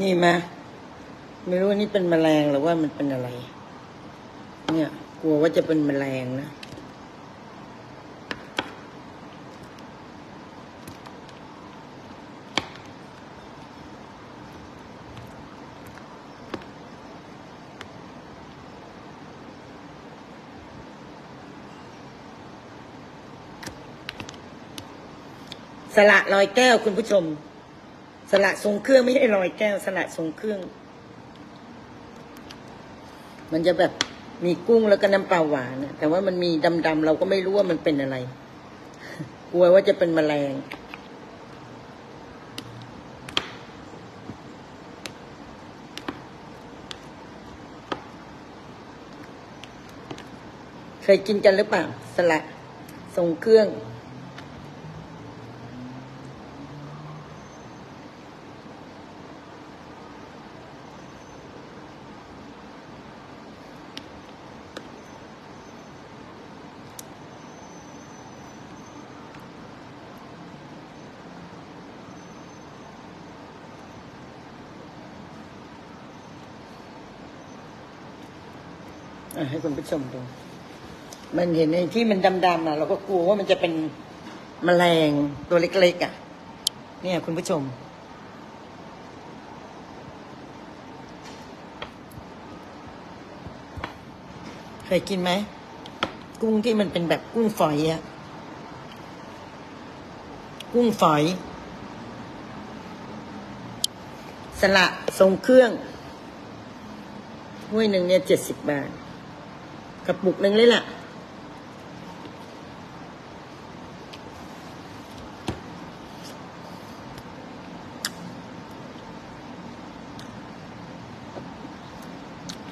นี่มาไม่รู้ว่านี่เป็นแมลงหรือว่ามันเป็นอะไร เนี่ย กลัวว่าจะเป็นแมลงนะสละลอยแก้วคุณผู้ชม สละทรงเครื่องไม่ใช่ลอยแก้ว สละทรงเครื่อง มันจะแบบมีกุ้งแล้วก็น้ำปลาหวานแต่ว่ามันมีดำๆเราก็ไม่รู้ว่ามันเป็นอะไร กลัวว่าจะเป็นแมลงเคยกินกันหรือเปล่าสละทรงเครื่อง ให้คุณผู้ชมดู มันเห็นในที่มันดำๆอะ เราก็กลัวว่ามันจะเป็นแมลงตัวเล็กๆอะ เนี่ย คุณผู้ชม เคยกินไหม กุ้งที่มันเป็นแบบกุ้งฝอยอะ กุ้งฝอย สละทรงเครื่องห้วยหนึ่งเนี่ยเจ็ดสิบบาท ระปุกหนึ่งเลยแหละ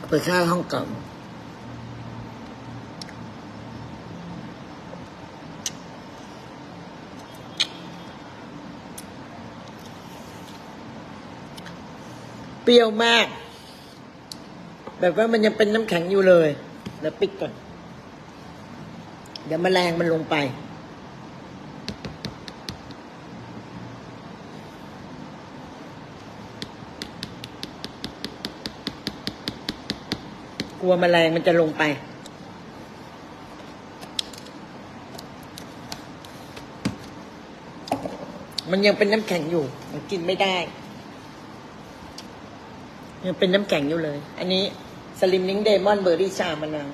ไปข้าห้องเก่าเปรี้ยวมาก แบบว่ามันยังเป็นน้ำแข็งอยู่เลย เดี๋ยวปิดก่อน เดี๋ยวแมลงมันลงไป กลัวแมลงมันจะลงไปมันยังเป็นน้ำแข็งอยู่มันกินไม่ได้ ยังเป็นน้ำแข็งอยู่เลย อันนี้ สลิมลิงเดมอนเบอร์รี่ชามะนาว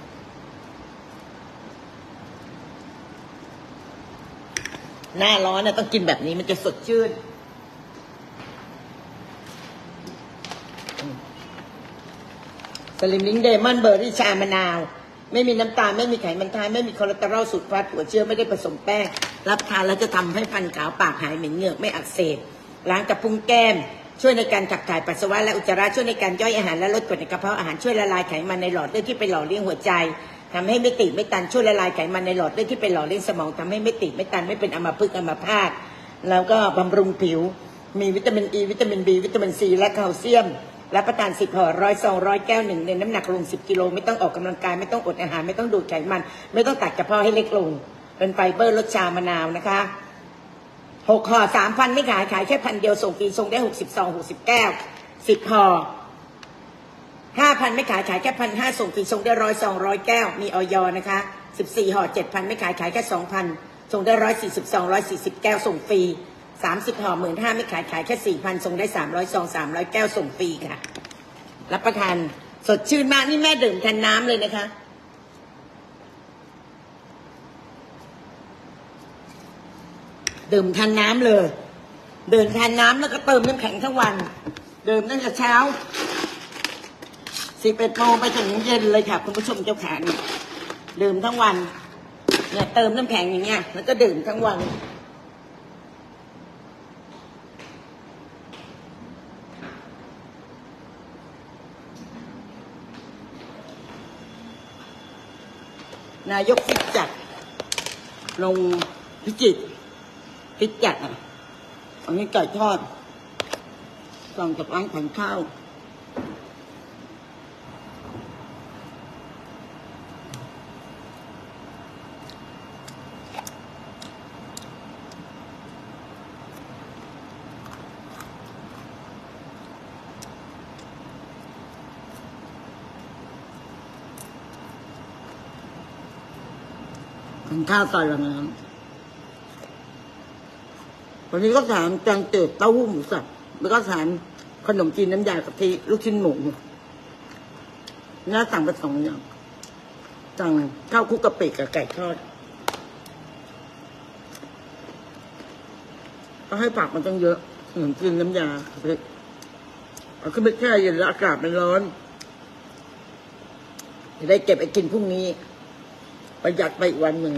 หน้าร้อนนะต้องกินแบบนี้มันจะสดชื่น สลิมลิงเดมอนเบอร์รี่ชามะนาว ไม่มีน้ำตาล ไม่มีไขมันทานไม่มีคอเลสเตอรอลสูตรฟัดหัวเชื้อไม่ได้ผสมแป้ง รับทานแล้วจะทำให้ฟันขาวปากหายเหม็นเหงือกไม่อักเสบล้างกระพุ้งแก้ม ช่วยในการขับถ่ายปัสสาวะและอุจจาระช่วยในการย่อยอาหารและลดกรดในกระเพาะอาหารช่วยละลายไขมันในหลอดเลือดที่ไปหล่อเลี้ยงหัวใจทำให้ไม่ติดไม่ตันช่วยละลายไขมันในหลอดเลือดที่ไปหล่อเลี้ยงสมองทำให้ไม่ติดไม่ตันไม่เป็นอัมพฤกษ์อัมพาตแล้วก็บำรุงผิว มีวิตามินอ e, ีวิตามินบีวิตามินซีและแคลเซียมรับประทานสิบห่อร้อยซองร้อยแก้วหนึ่งในน้ำหนักลงสิบกิโลไม่ต้องออกกำลังกายไม่ต้องอดอาหารไม่ต้องดูดไขมัน ไม่ต้องตัดกระเพาะให้เล็กลงเป็นไฟเบอร์รสชามะนาวนะคะ หกห่อสามพันไม่ขายขายแค่พันเดียวส่งฟรีส่งได้หกสิบซองหกสิบแก้วสิบห่อห้าพันไม่ขายขายแค่พันห้าส่งฟรีส่งได้ร้อยซองร้อยแก้วมีออยนะคะสิบสี่ห่อเจ็ดพันไม่ขายขายแค่สองพันส่งได้ร้อยสี่สิบซองร้อยสี่สิบแก้วส่งฟรีสามสิบห่อหมื่นห้าไม่ขายขายแค่สี่พันส่งได้สามร้อยซองสามร้อยแก้วส่งฟรีค่ะ รับประทานสดชื่นมากนี่แม่ดื่มแทนน้ำเลยนะคะ ดื่มแทนน้ำเลย เดื่มแทนน้ำแล้วก็เติมน้ำแข็งทั้งวัน เดื่มตั้งแต่เช้าสิบเอ็ดโมงไปถึงเย็นเลยค่ะ คุณผู้ชมเจ้าขาเนี่ยดื่มทั้งวันเนี่ยเติมน้ำแข็งอย่างเงี้ยแล้วก็ดื่มทั้งวันนายกฟิตจัดลงพิจิตร พริกจัดอะ อันนี้ไก่ทอดสั่งจากร้านขันข้าวขันข้าวใส่ลงไป วันนี้ก็ถามแกงเติดเต้าหู้หมูสับแล้วก็ถามขนมจีนน้ำยากะทิลูกชิ้นหมูน่าสั่งไปสองอย่างสั่งข้าวคุกกะปิกับไก่ทอดก็ให้ผักมันต้องเยอะขนมจีนน้ำยาเอาขึ้นไปแช่เย็นแล้วอากาศมันร้อนจะได้เก็บไปกินพรุ่งนี้ ประหยัดไปอีกวันหนึ่ง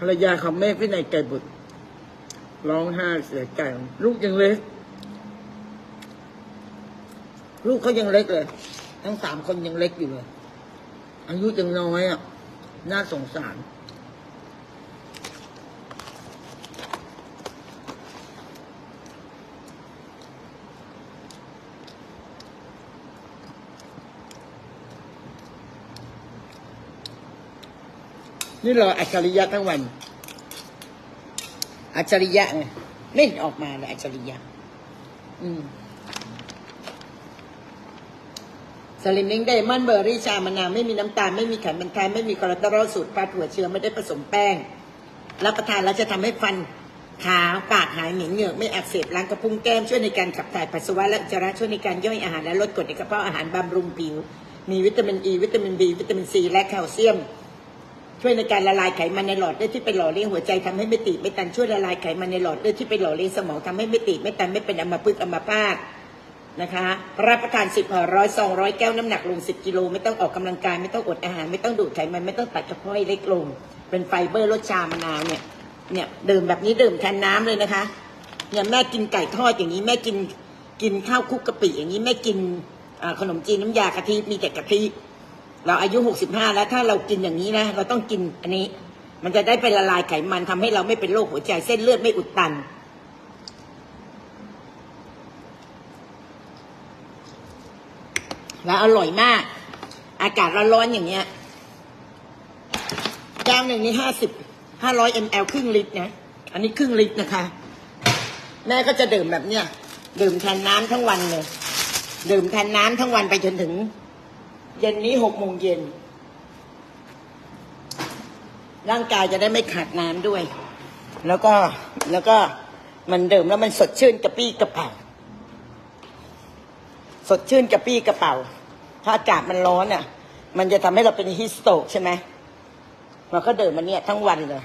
ภรรยาของแม่พี่นายไก่บุตร ร้องไห้เสียใจลูกยังเล็ก ลูกเขายังเล็กเลย ทั้งสามคนยังเล็กอยู่เลย อายุยังน้อยอะ น่าสงสาร นี่รออัจฉริยะทั้งวัน อัจฉริยะไงเล่นออกมาเลยอัจฉริยะ อืมสลิมลิงเดมอนเบอร์รี่ชามะนาวไม่มีน้ำตาล ไม่มีไขมันทานไม่มีคอเลสเตอรอลสูตรปลาถั่วเชื้อไม่ได้ผสมแป้ง รับประทานแล้วจะทำให้ฟันขาวปากหายเหม็นเหงือกไม่อักเสบล้างกระพุ้งแก้มช่วยในการขับถ่ายปัสสาวะและอุจจาระช่วยในการย่อยอาหารและลดกรดในกระเพาะอาหารบำรุงผิว มีวิตามินอ e, ีวิตามินบีวิตามินซีและแคลเซียม ช่วยในการละลายไขมันในหลอดเลือดที่ไปหล่อเลี้ยงหัวใจทำให้ไม่ตีบไม่ตันช่วยละลายไขมันในหลอดเลือดที่ไปหล่อเลี้ยงสมองทำให้ไม่ตีบไม่ตันไม่เป็นอัมพฤกษ์อัมพาตนะคะรับประทานสิบห่อร้อยซองร้อยแก้วน้ำหนักลงสิบกิโล ไม่ต้องออกกำลังกาย ไม่ต้องอดอาหาร ไม่ต้องดูดไขมัน ไม่ต้องตัดกระเพาะให้เล็กลง เป็นไฟเบอร์รสชามะนาวเนี่ยเนี่ยดื่มแบบนี้ดื่มแทนน้ำเลยนะคะเนี่ยแม่กินไก่ทอดอย่างนี้แม่กินกินข้าวคุกกะปิอย่างนี้แม่กินขนมจีนน้ำยากะทิมีแต่กะทิ เราอายุหกสิบห้าแล้วถ้าเรากินอย่างนี้นะ เราต้องกินอันนี้ มันจะได้ไปละลายไขมันทำให้เราไม่เป็นโรคหัวใจเส้นเลือดไม่อุดตัน แล้วอร่อยมาก อากาศร้อนๆอย่างเงี้ยแก้วหนึ่งนี่ห้าสิบห้าร้อยมลครึ่งลิตรนะ อันนี้ครึ่งลิตรนะคะ แม่ก็จะดื่มแบบเนี้ยดื่มแทนน้ำทั้งวันเลย ดื่มแทนน้ำทั้งวันไปจนถึง เย็นนี้หกโมงเย็น ร่างกายจะได้ไม่ขาดน้ำด้วย แล้วก็แล้วก็มันเดื่มแล้วมันสดชื่นกระปี้กระเป๋า สดชื่นกระปี้กระเป๋า ถ้าอากาศมันร้อนอะ มันจะทำให้เราเป็นฮิสโตกใช่ไหมเราก็เดื่มมันเนี่ยทั้งวันเลย